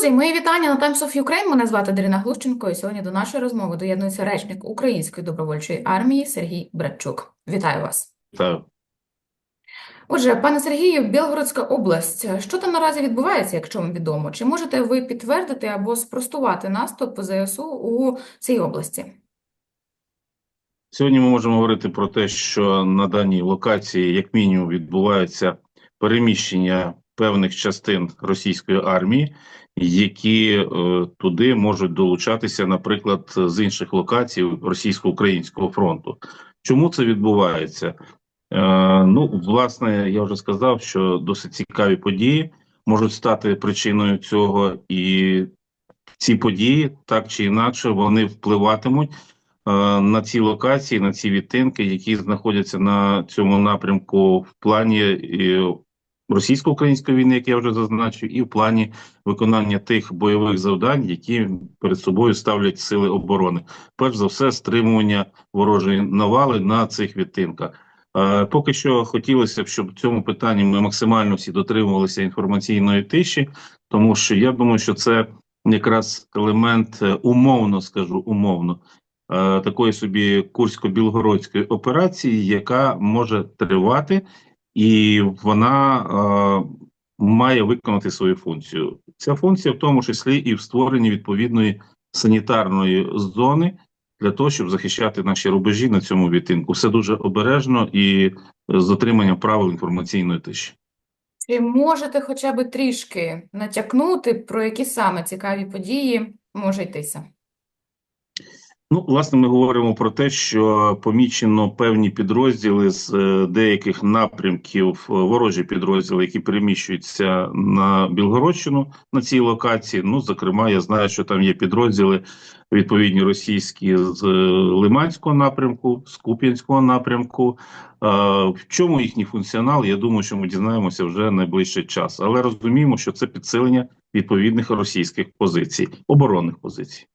Друзі, мої вітання на Times of Ukraine. Мене звати Дарина Глущенко, і сьогодні до нашої розмови доєднується речник Української добровольчої армії Сергій Братчук. Вітаю вас. Так. Отже, пане Сергію, Білгородська область. Що там наразі відбувається, якщо вам відомо? Чи можете ви підтвердити або спростувати наступ ЗСУ у цій області? Сьогодні ми можемо говорити про те, що на даній локації, як мінімум, відбувається переміщення певних частин російської армії, які е, туди можуть долучатися, наприклад, з інших локацій російсько-українського фронту. Чому це відбувається? Е, ну, власне, я вже сказав, що досить цікаві події можуть стати причиною цього, і ці події так чи інакше вони впливатимуть. Е, на ці локації, на ці відтинки, які знаходяться на цьому напрямку в плані російсько-української війни, як я вже зазначив, і в плані виконання тих бойових завдань, які перед собою ставлять сили оборони. Перш за все, стримування ворожої навали на цих відтинках. Е, поки що хотілося б, щоб в цьому питанні ми максимально всі дотримувалися інформаційної тиші, тому що я думаю, що це якраз елемент умовно скажу умовно Е, такої собі курсько-білгородської операції, яка може тривати, і вона е, має виконати свою функцію. Ця функція в тому числі і в створенні відповідної санітарної зони. Для того щоб захищати наші рубежі на цьому відтинку, все дуже обережно і з дотриманням правил інформаційної тиші. Чи можете хоча б трішки натякнути, про які саме цікаві події може йтися? Ну, власне, ми говоримо про те, що помічено певні підрозділи з е, деяких напрямків, е, ворожі підрозділи, які переміщуються на Білгородщину на цій локації. Ну, зокрема, я знаю, що там є підрозділи відповідні російські з е, Лиманського напрямку, з Куп'янського напрямку. В чому їхній функціонал? Я думаю, що ми дізнаємося вже найближчий час, але розуміємо, що це підсилення відповідних російських позицій, оборонних позицій.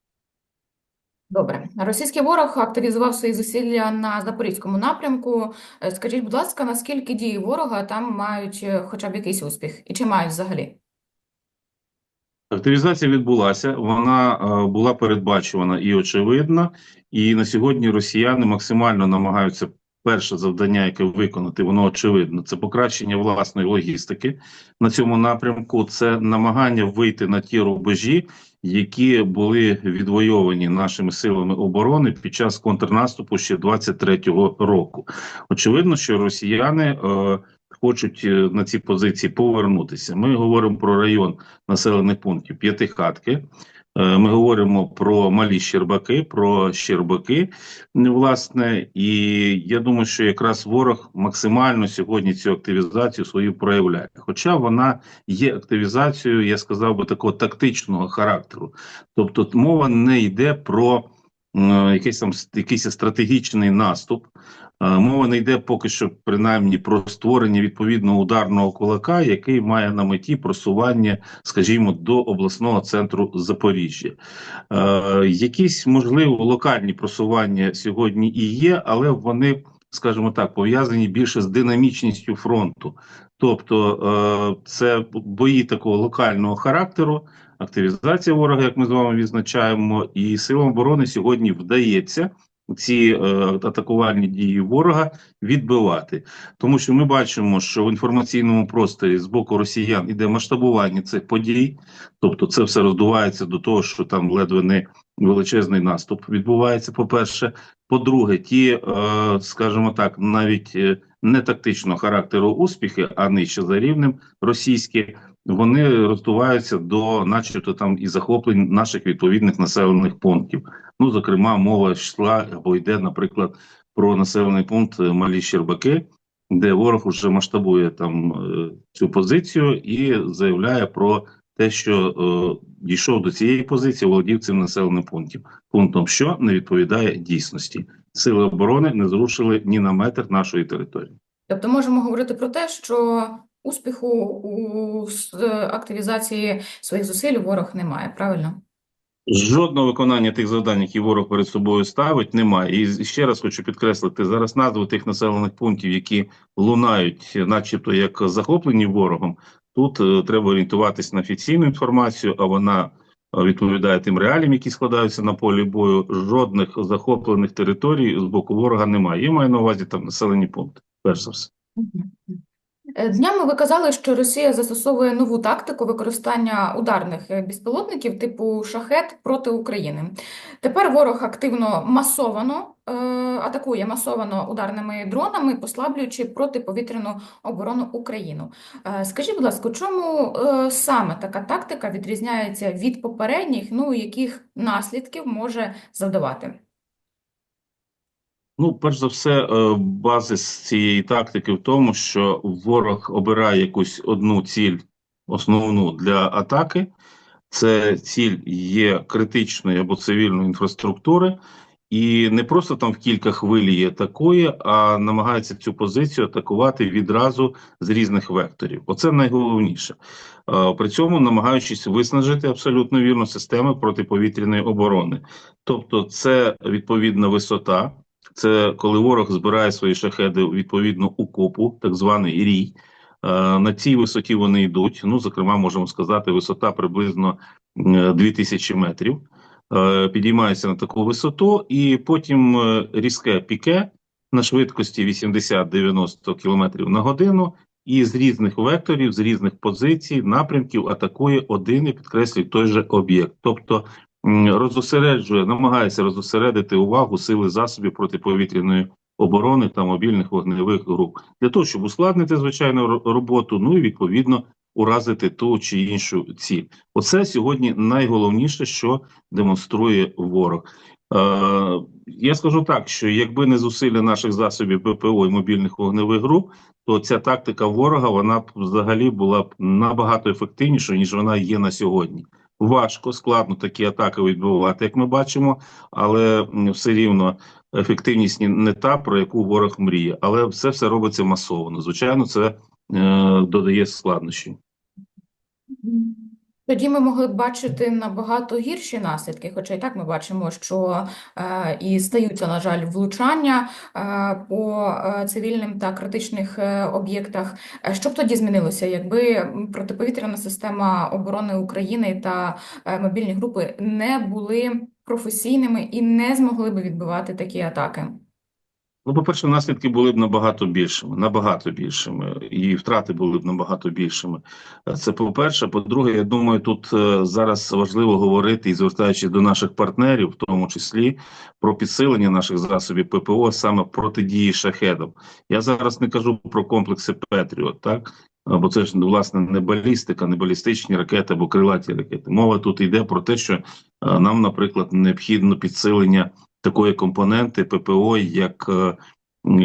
Добре, російський ворог активізував свої зусилля на запорізькому напрямку. Е, скажіть, будь ласка, наскільки дії ворога там мають е, хоча б якийсь успіх, і чи мають взагалі? Активізація відбулася, вона е, була передбачувана і очевидна, і на сьогодні росіяни максимально намагаються перше завдання, яке виконати, воно очевидно. Це покращення власної логістики на цьому напрямку. Це намагання вийти на ті рубежі, які були відвойовані нашими силами оборони під час контрнаступу ще 23-го року. Очевидно, що росіяни. Е, Хочуть е, на ці позиції повернутися. Ми говоримо про район населених пунктів П'ятихатки, ми говоримо про малі Щербаки, про Щербаки, власне, і я думаю, що якраз ворог максимально сьогодні цю активізацію свою проявляє. Хоча вона є активізацією, я сказав би, такого тактичного характеру. Тобто, мова не йде про якийсь там якийсь стратегічний наступ. Мова не йде поки що, принаймні, про створення відповідного ударного кулака, який має на меті просування, скажімо, до обласного центру Запоріжжя. Е, якісь можливо локальні просування сьогодні і є, але вони, скажімо так, пов'язані більше з динамічністю фронту. Тобто, е, це бої такого локального характеру активізація ворога, як ми з вами відзначаємо, і силам оборони сьогодні вдається ці е, атакувальні дії ворога відбивати, тому що ми бачимо, що в інформаційному просторі з боку росіян іде масштабування цих подій, тобто це все роздувається до того, що там ледве не величезний наступ відбувається. По перше, по-друге, ті, е, скажімо так, навіть е, не тактичного характеру успіхи, а нижче за рівнем російські вони роздуваються до, начебто, там і захоплень наших відповідних населених пунктів. Ну, зокрема, мова йшла або йде, наприклад, про населений пункт Малі Щербаки, де ворог вже масштабує там е, цю позицію і заявляє про те, що е, дійшов до цієї позиції, володів цим населеним пунктом, пунктом, що не відповідає дійсності. Сили оборони не зрушили ні на метр нашої території. Тобто можемо говорити про те, що успіху у активізації своїх зусиль ворог немає, правильно? Жодного виконання тих завдань, які ворог перед собою ставить, немає. І ще раз хочу підкреслити: зараз назви тих населених пунктів, які лунають, начебто як захоплені ворогом. Тут е, треба орієнтуватись на офіційну інформацію, а вона е, відповідає тим реаліям, які складаються на полі бою. Жодних захоплених територій з боку ворога немає. Я маю на увазі там населені пункти. Перш за все. Е, Днями ви казали, що Росія застосовує нову тактику використання ударних е, безпілотників типу «Шахет» проти України. Тепер ворог активно масовано е, атакує масовано ударними дронами, послаблюючи протиповітряну оборону України. Е, Скажіть, будь ласка, чому е, саме така тактика відрізняється від попередніх, ну яких наслідків може завдавати? Ну, перш за все, е, базис цієї тактики в тому, що ворог обирає якусь одну ціль основну для атаки. Це ціль є критичної або цивільної інфраструктури, і не просто там в кілька хвиль її атакує, а намагається цю позицію атакувати відразу з різних векторів. Оце найголовніше. Е, При цьому намагаючись виснажити абсолютно вірно системи протиповітряної оборони. Тобто, це відповідна висота. Це коли ворог збирає свої шахеди відповідно у купу, так званий рій. Е, На цій висоті вони йдуть. Ну, зокрема, можемо сказати, висота приблизно е, 2000 метрів. Е, Підіймається на таку висоту, і потім е, різке піке на швидкості 80-90 км на годину, і з різних векторів, з різних позицій, напрямків атакує один і підкреслює той же об'єкт. Тобто розосереджує, намагається розосередити увагу сили засобів протиповітряної оборони та мобільних вогневих груп для того, щоб ускладнити звичайно роботу, ну і відповідно уразити ту чи іншу ціль. Оце сьогодні найголовніше, що демонструє ворог. Е, я скажу так, що якби не зусилля наших засобів ППО і мобільних вогневих груп, то ця тактика ворога вона б взагалі була б набагато ефективнішою, ніж вона є на сьогодні. Важко, складно такі атаки відбувати, як ми бачимо, але все рівно ефективність не та, про яку ворог мріє, але все все робиться масово. Звичайно, це е, додає складнощів. Тоді ми могли б бачити набагато гірші наслідки, хоча і так ми бачимо, що е, і стаються, на жаль, влучання е, по е, цивільним та критичних е, об'єктах. Е, Що б тоді змінилося, якби протиповітряна система оборони України та мобільні групи не були професійними і не змогли би відбивати такі атаки? Ну, по-перше, наслідки були б набагато більшими, набагато більшими, і втрати були б набагато більшими. Це по-перше. По-друге, я думаю, тут е, зараз важливо говорити і звертаючись до наших партнерів, в тому числі про підсилення наших засобів ППО саме протидії шахедам. Я зараз не кажу про комплекси Петріот, так бо це ж власне не балістика, не балістичні ракети або крилаті ракети. Мова тут йде про те, що е, нам, наприклад, необхідно підсилення такої компоненти ППО, як е,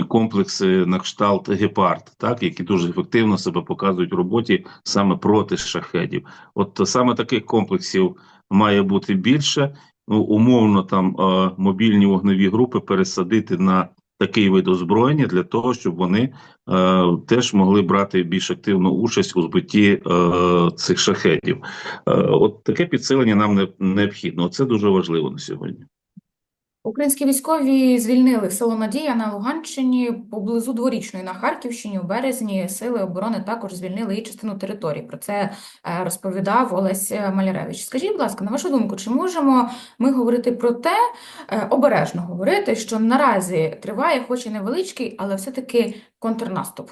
комплекси на кшталт Гепард, так які дуже ефективно себе показують в роботі саме проти шахедів. От саме таких комплексів має бути більше. Ну, умовно, там е, мобільні вогневі групи пересадити на такий вид озброєння для того, щоб вони е, теж могли брати більш активну участь у збитті е, цих шахедів. Е, от таке підсилення нам не, необхідно. Це дуже важливо на сьогодні. Українські військові звільнили село Надія на Луганщині поблизу Дворічної на Харківщині у березні. Сили оборони також звільнили і частину території. Про це е, розповідав Олесь Маляревич. Скажіть, будь ласка, на вашу думку, чи можемо ми говорити про те, е, обережно говорити, що наразі триває, хоч і невеличкий, але все-таки контрнаступ?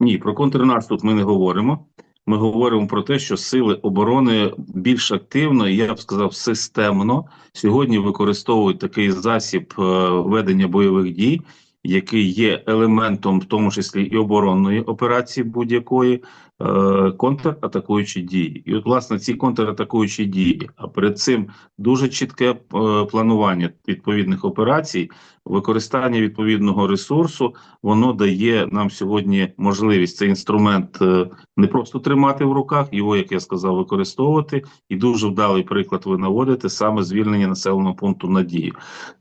Ні, про контрнаступ ми не говоримо. Ми говоримо про те, що сили оборони більш активно, я б сказав, системно сьогодні використовують такий засіб е, ведення бойових дій, який є елементом, в тому числі і оборонної операції будь-якої е, контратакуючі дії. І от, власне, ці контратакуючі дії, а перед цим дуже чітке е, планування відповідних операцій, використання відповідного ресурсу, воно дає нам сьогодні можливість цей інструмент е, не просто тримати в руках, його, як я сказав, використовувати. І дуже вдалий приклад ви наводите саме звільнення населеного пункту надії.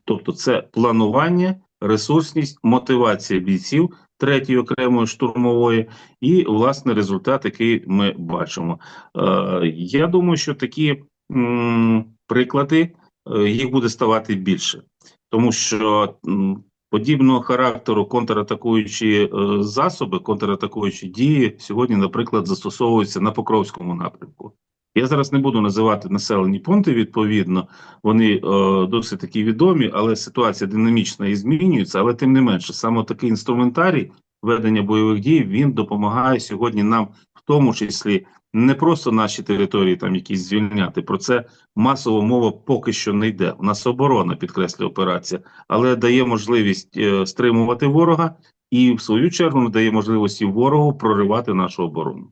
Тобто, це планування, ресурсність, мотивація бійців третьої окремої штурмової, і власне результат, який ми бачимо. Е, я думаю, що такі м, приклади, е, їх буде ставати більше, тому що м, подібного характеру контратакуючі е, засоби, контратакуючі дії сьогодні, наприклад, застосовуються на Покровському напрямку. Я зараз не буду називати населені пункти, відповідно, вони е, досить такі відомі, але ситуація динамічна і змінюється. Але тим не менше, саме такий інструментарій ведення бойових дій він допомагає сьогодні нам, в тому числі, не просто наші території там якісь звільняти. Про це масово мова поки що не йде. У нас оборона підкреслює операція, але дає можливість е, стримувати ворога, і в свою чергу дає можливості ворогу проривати нашу оборону.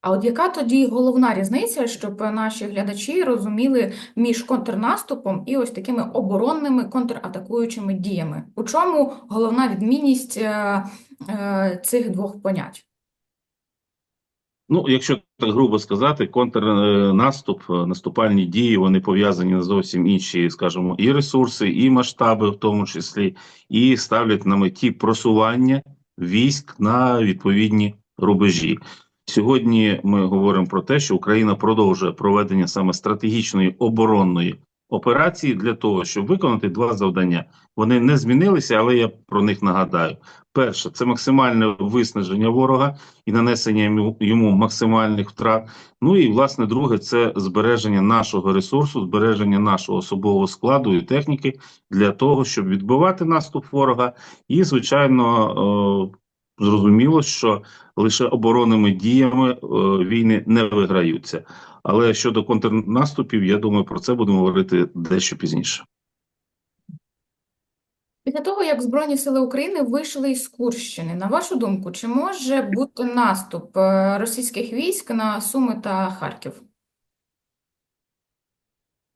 А от яка тоді головна різниця, щоб наші глядачі розуміли між контрнаступом і ось такими оборонними контратакуючими діями? У чому головна відмінність е, е, цих двох понять? Ну, якщо так грубо сказати, контрнаступ, е, наступальні дії, вони пов'язані на зовсім інші, скажімо, і ресурси, і масштаби, в тому числі, і ставлять на меті просування військ на відповідні рубежі. Сьогодні ми говоримо про те, що Україна продовжує проведення саме стратегічної оборонної операції для того, щоб виконати два завдання. Вони не змінилися, але я про них нагадаю. Перше це максимальне виснаження ворога і нанесення йому, максимальних втрат. Ну і власне друге це збереження нашого ресурсу, збереження нашого особового складу і техніки для того, щоб відбивати наступ ворога. І звичайно, е, зрозуміло, що лише оборонними діями е, війни не виграються. Але щодо контрнаступів, я думаю, про це будемо говорити дещо пізніше. Після того, як Збройні сили України вийшли із Курщини, на вашу думку, чи може бути наступ е, російських військ на Суми та Харків?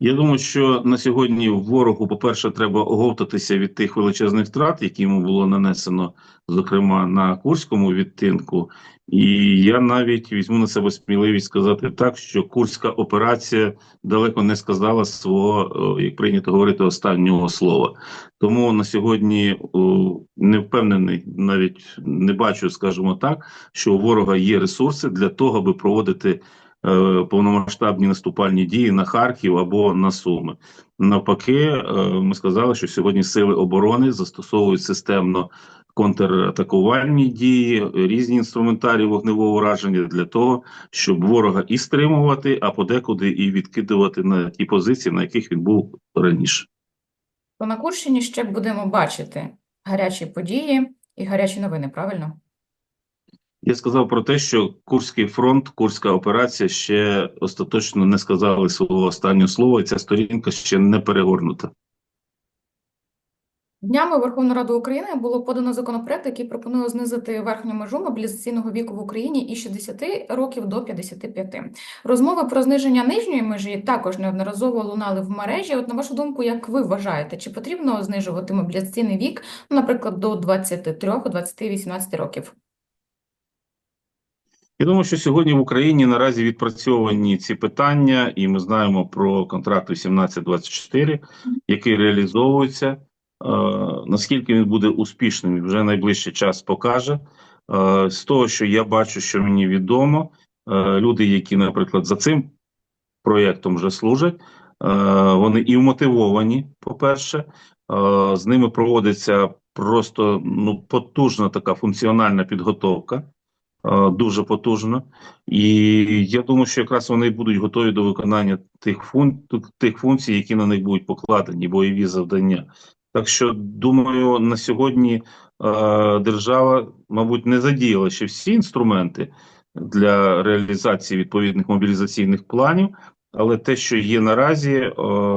Я думаю, що на сьогодні ворогу, по-перше, треба оговтатися від тих величезних втрат, які йому було нанесено, зокрема на Курському відтинку. І я навіть візьму на себе сміливість сказати так, що Курська операція далеко не сказала свого, е, як прийнято говорити, останнього слова. Тому на сьогодні е, не впевнений, навіть не бачу, скажімо так, що у ворога є ресурси для того, аби проводити повномасштабні наступальні дії на Харків або на Суми. Навпаки, е, ми сказали, що сьогодні сили оборони застосовують системно контратакувальні дії, різні інструментарії вогневого ураження для того, щоб ворога і стримувати, а подекуди і відкидувати на ті позиції, на яких він був раніше. То на Курщині ще будемо бачити гарячі події і гарячі новини, правильно? Я сказав про те, що Курський фронт, Курська операція ще остаточно не сказали свого останнього слова, і ця сторінка ще не перегорнута. Днями у Верховну Раду України було подано законопроект, який пропонує знизити верхню межу мобілізаційного віку в Україні із 60 років до 55. Розмови про зниження нижньої межі також неодноразово лунали в мережі. От на вашу думку, як ви вважаєте, чи потрібно знижувати мобілізаційний вік, наприклад, до 23, 20, 18 років? Я думаю, що сьогодні в Україні наразі відпрацьовані ці питання, і ми знаємо про контракт 18-24, який реалізовується. Е, наскільки він буде успішним, вже найближчий час покаже. Е, з того, що я бачу, що мені відомо, е, люди, які, наприклад, за цим проєктом вже служать, вони і вмотивовані, по-перше, з ними проводиться просто ну, потужна така функціональна підготовка дуже потужно. І я думаю, що якраз вони будуть готові до виконання тих фун... тих функцій, які на них будуть покладені, бойові завдання. Так що, думаю, на сьогодні е, держава, мабуть, не задіяла ще всі інструменти для реалізації відповідних мобілізаційних планів, але те, що є наразі, е,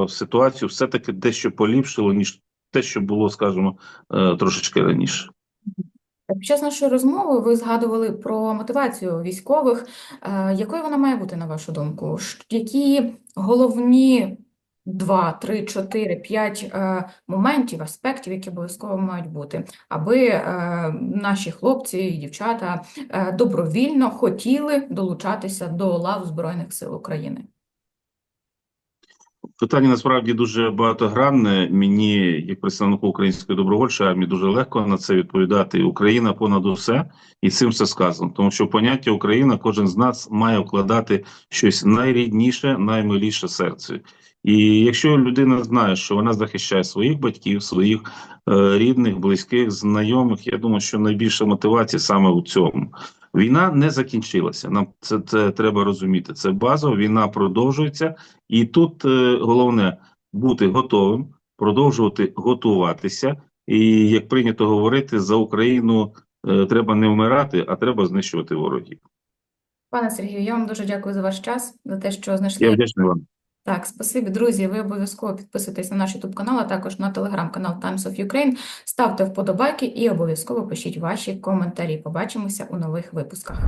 ситуацію все-таки дещо поліпшило, ніж те, що було, скажімо, е, трошечки раніше. Під час нашої розмови ви згадували про мотивацію військових. Е, Якою вона має бути, на вашу думку? Які головні два, три, чотири, п'ять е, моментів, аспектів, які обов'язково мають бути, аби е, наші хлопці і дівчата добровільно хотіли долучатися до лав Збройних сил України? Питання насправді дуже багатогранне. Мені, як представнику української добровольчої армії, дуже легко на це відповідати. Україна понад усе, і цим все сказано. Тому що поняття Україна кожен з нас має вкладати щось найрідніше, наймиліше серце. І якщо людина знає, що вона захищає своїх батьків, своїх е, рідних, близьких, знайомих, я думаю, що найбільша мотивація саме у цьому. Війна не закінчилася. Нам це, це треба розуміти. Це базово, війна продовжується, і тут е, головне бути готовим, продовжувати готуватися. І як прийнято говорити, за Україну е, треба не вмирати, а треба знищувати ворогів. Пане Сергію, я вам дуже дякую за ваш час, за те, що знайшли. Я вдячний вам. Так, спасибі, друзі. Ви обов'язково підписуйтесь на наш YouTube канал, а також на телеграм-канал Times of Ukraine. Ставте вподобайки і обов'язково пишіть ваші коментарі. Побачимося у нових випусках.